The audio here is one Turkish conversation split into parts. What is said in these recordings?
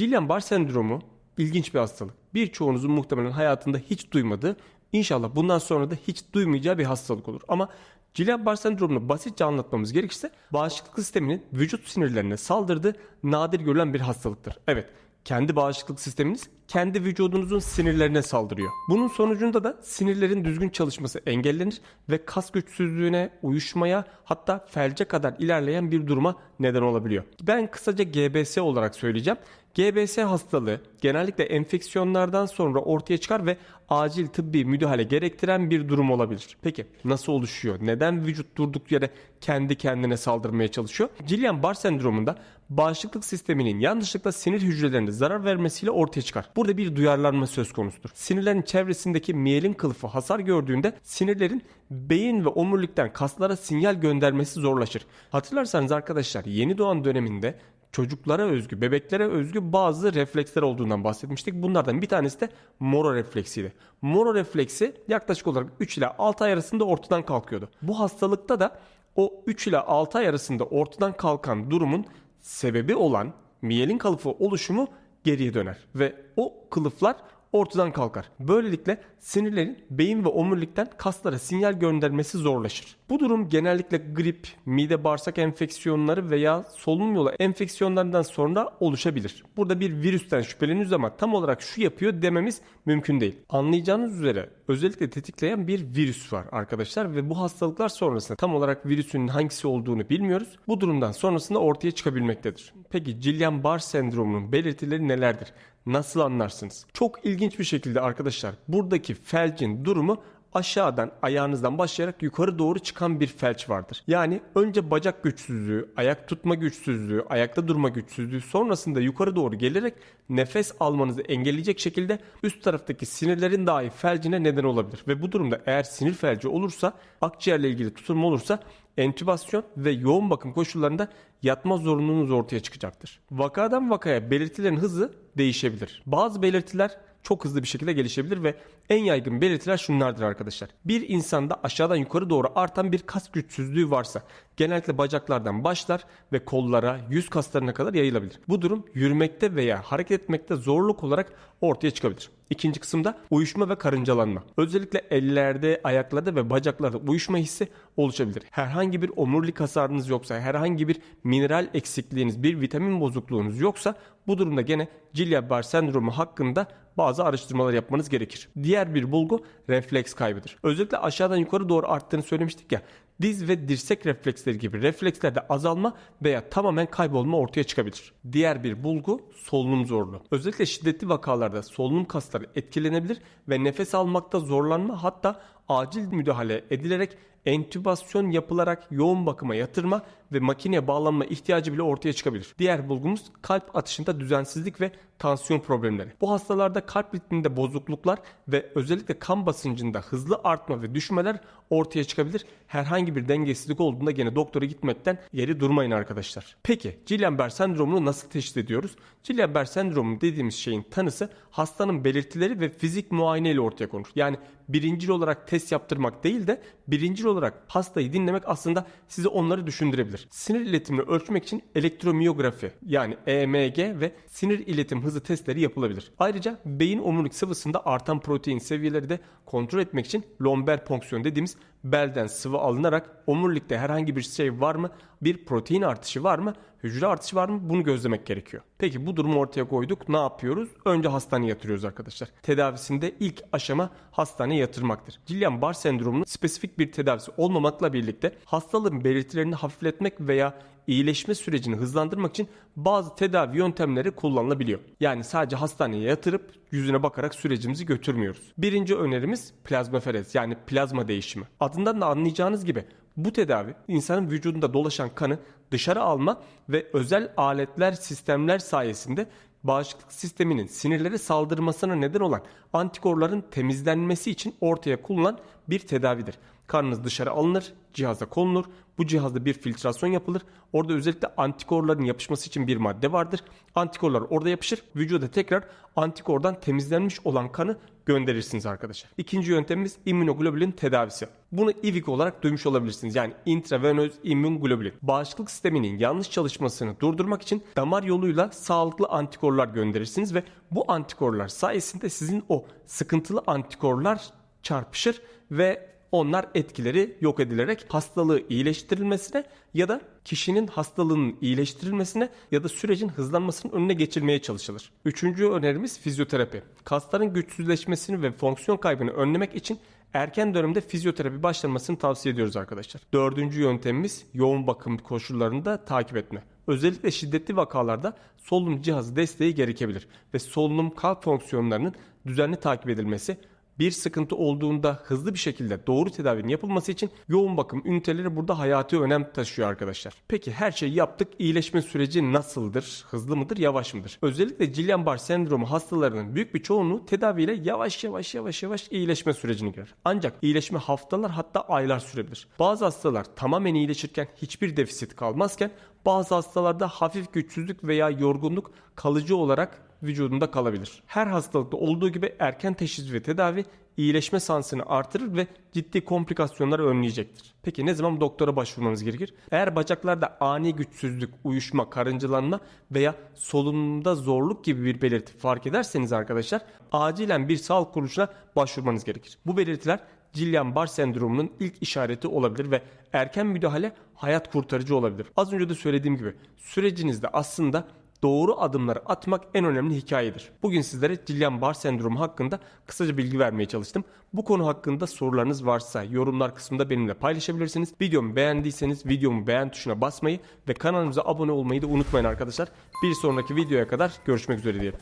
Guillain-Barré sendromu ilginç bir hastalık. Birçoğunuzun muhtemelen hayatında hiç duymadığı, inşallah bundan sonra da hiç duymayacağı bir hastalık olur. Ama Guillain-Barré sendromunu basitçe anlatmamız gerekirse bağışıklık sisteminin vücut sinirlerine saldırdığı nadir görülen bir hastalıktır. Evet, kendi bağışıklık sisteminiz kendi vücudunuzun sinirlerine saldırıyor. Bunun sonucunda da sinirlerin düzgün çalışması engellenir ve kas güçsüzlüğüne, uyuşmaya hatta felce kadar ilerleyen bir duruma neden olabiliyor. Ben kısaca GBS olarak söyleyeceğim. GBS hastalığı genellikle enfeksiyonlardan sonra ortaya çıkar ve acil tıbbi müdahale gerektiren bir durum olabilir. Peki nasıl oluşuyor? Neden vücut durduk yere kendi kendine saldırmaya çalışıyor? Guillain-Barré sendromunda bağışıklık sisteminin yanlışlıkla sinir hücrelerine zarar vermesiyle ortaya çıkar. Burada bir duyarlanma söz konusudur. Sinirlerin çevresindeki miyelin kılıfı hasar gördüğünde sinirlerin beyin ve omurilikten kaslara sinyal göndermesi zorlaşır. Hatırlarsanız arkadaşlar yeni doğan döneminde çocuklara özgü, bebeklere özgü bazı refleksler olduğundan bahsetmiştik. Bunlardan bir tanesi de moro refleksiydi. Moro refleksi yaklaşık olarak 3 ile 6 ay arasında ortadan kalkıyordu. Bu hastalıkta da o 3 ile 6 ay arasında ortadan kalkan durumun sebebi olan miyelin kılıfı oluşumu geriye döner ve o kılıflar ortadan kalkar. Böylelikle sinirlerin beyin ve omurilikten kaslara sinyal göndermesi zorlaşır. Bu durum genellikle grip, mide bağırsak enfeksiyonları veya solunum yolu enfeksiyonlarından sonra oluşabilir. Burada bir virüsten şüpheleniyoruz ama tam olarak şu yapıyor dememiz mümkün değil. Anlayacağınız üzere özellikle tetikleyen bir virüs var arkadaşlar ve bu hastalıklar sonrasında tam olarak virüsün hangisi olduğunu bilmiyoruz. Bu durumdan sonrasında ortaya çıkabilmektedir. Peki Guillain-Barré sendromunun belirtileri nelerdir? Nasıl anlarsınız? Çok ilginç bir şekilde arkadaşlar buradaki felcin durumu aşağıdan ayağınızdan başlayarak yukarı doğru çıkan bir felç vardır. Yani önce bacak güçsüzlüğü, ayak tutma güçsüzlüğü, ayakta durma güçsüzlüğü sonrasında yukarı doğru gelerek nefes almanızı engelleyecek şekilde üst taraftaki sinirlerin dahi felcine neden olabilir. Ve bu durumda eğer sinir felci olursa akciğerle ilgili tutulma olursa entübasyon ve yoğun bakım koşullarında yatma zorunluluğunuz ortaya çıkacaktır. Vakadan vakaya belirtilerin hızı değişebilir. Bazı belirtiler çok hızlı bir şekilde gelişebilir ve en yaygın belirtiler şunlardır arkadaşlar. Bir insanda aşağıdan yukarı doğru artan bir kas güçsüzlüğü varsa genellikle bacaklardan başlar ve kollara, yüz kaslarına kadar yayılabilir. Bu durum yürümekte veya hareket etmekte zorluk olarak ortaya çıkabilir. İkinci kısımda uyuşma ve karıncalanma. Özellikle ellerde, ayaklarda ve bacaklarda uyuşma hissi oluşabilir. Herhangi bir omurilik hasarınız yoksa, herhangi bir mineral eksikliğiniz, bir vitamin bozukluğunuz yoksa bu durumda gene Guillain-Barré sendromu hakkında bazı araştırmalar yapmanız gerekir. Diğer bir bulgu refleks kaybıdır. Özellikle aşağıdan yukarı doğru arttığını söylemiştik ya. Diz ve dirsek refleksleri gibi reflekslerde azalma veya tamamen kaybolma ortaya çıkabilir. Diğer bir bulgu solunum zorluğu. Özellikle şiddetli vakalarda solunum kasları etkilenebilir ve nefes almakta zorlanma hatta acil müdahale edilerek entübasyon yapılarak yoğun bakıma yatırma ve makineye bağlanma ihtiyacı bile ortaya çıkabilir. Diğer bulgumuz kalp atışında düzensizlik ve tansiyon problemleri. Bu hastalarda kalp ritminde bozukluklar ve özellikle kan basıncında hızlı artma ve düşmeler ortaya çıkabilir. Herhangi bir dengesizlik olduğunda gene doktora gitmekten geri durmayın arkadaşlar. Peki Guillain-Barré sendromunu nasıl teşhis ediyoruz? Guillain-Barré sendromu dediğimiz şeyin tanısı hastanın belirtileri ve fizik muayene ile ortaya konur. Yani birincil olarak test yaptırmak değil de birincil olarak hastayı dinlemek aslında sizi onları düşündürebilir. Sinir iletimini ölçmek için elektromiyografi yani EMG ve sinir iletim hızı testleri yapılabilir. Ayrıca beyin omurilik sıvısında artan protein seviyeleri de kontrol etmek için lomber fonksiyon dediğimiz belden sıvı alınarak omurilikte herhangi bir şey var mı? Bir protein artışı var mı? Hücre artışı var mı? Bunu gözlemek gerekiyor. Peki bu durumu ortaya koyduk. Ne yapıyoruz? Önce hastaneye yatırıyoruz arkadaşlar. Tedavisinde ilk aşama hastaneye yatırmaktır. Guillain-Barré sendromunun spesifik bir tedavisi olmamakla birlikte hastalığın belirtilerini hafifletmek veya iyileşme sürecini hızlandırmak için bazı tedavi yöntemleri kullanılabiliyor. Yani sadece hastaneye yatırıp yüzüne bakarak sürecimizi götürmüyoruz. Birinci önerimiz plazmaferez yani plazma değişimi. Adından da anlayacağınız gibi bu tedavi insanın vücudunda dolaşan kanı dışarı alma ve özel aletler, sistemler sayesinde bağışıklık sisteminin sinirlere saldırmasına neden olan antikorların temizlenmesi için ortaya kullanılan bir tedavidir. Karnınız dışarı alınır, cihaza konulur. Bu cihazda bir filtrasyon yapılır. Orada özellikle antikorların yapışması için bir madde vardır. Antikorlar orada yapışır. Vücuda tekrar antikordan temizlenmiş olan kanı gönderirsiniz arkadaşlar. İkinci yöntemimiz immünoglobulin tedavisi. Bunu IVIG olarak duymuş olabilirsiniz. Yani intravenöz immünoglobulin. Bağışıklık sisteminin yanlış çalışmasını durdurmak için damar yoluyla sağlıklı antikorlar gönderirsiniz ve bu antikorlar sayesinde sizin o sıkıntılı antikorlar çarpışır ve onlar etkileri yok edilerek hastalığı iyileştirilmesine ya da kişinin hastalığının iyileştirilmesine ya da sürecin hızlanmasının önüne geçilmeye çalışılır. Üçüncü önerimiz fizyoterapi. Kasların güçsüzleşmesini ve fonksiyon kaybını önlemek için erken dönemde fizyoterapi başlanmasını tavsiye ediyoruz arkadaşlar. Dördüncü yöntemimiz yoğun bakım koşullarında takip etme. Özellikle şiddetli vakalarda solunum cihazı desteği gerekebilir ve solunum kalp fonksiyonlarının düzenli takip edilmesi bir sıkıntı olduğunda hızlı bir şekilde doğru tedavinin yapılması için yoğun bakım üniteleri burada hayati önem taşıyor arkadaşlar. Peki her şeyi yaptık. İyileşme süreci nasıldır? Hızlı mıdır? Yavaş mıdır? Özellikle Guillain-Barré sendromu hastalarının büyük bir çoğunluğu tedaviyle yavaş yavaş yavaş yavaş iyileşme sürecine girer. Ancak iyileşme haftalar hatta aylar sürebilir. Bazı hastalar tamamen iyileşirken hiçbir defisit kalmazken bazı hastalarda hafif güçsüzlük veya yorgunluk kalıcı olarak vücudunda kalabilir. Her hastalıkta olduğu gibi erken teşhis ve tedavi iyileşme şansını artırır ve ciddi komplikasyonları önleyecektir. Peki ne zaman doktora başvurmamız gerekir? Eğer bacaklarda ani güçsüzlük, uyuşma, karıncalanma veya solunumda zorluk gibi bir belirti fark ederseniz arkadaşlar acilen bir sağlık kuruluşuna başvurmanız gerekir. Bu belirtiler Guillain-Barré sendromunun ilk işareti olabilir ve erken müdahale hayat kurtarıcı olabilir. Az önce de söylediğim gibi sürecinizde aslında doğru adımları atmak en önemli hikayedir. Bugün sizlere Guillain-Barré sendromu hakkında kısaca bilgi vermeye çalıştım. Bu konu hakkında sorularınız varsa yorumlar kısmında benimle paylaşabilirsiniz. Videomu beğendiyseniz videomu beğen tuşuna basmayı ve kanalımıza abone olmayı da unutmayın arkadaşlar. Bir sonraki videoya kadar görüşmek üzere diyelim.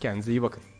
Kendinize iyi bakın.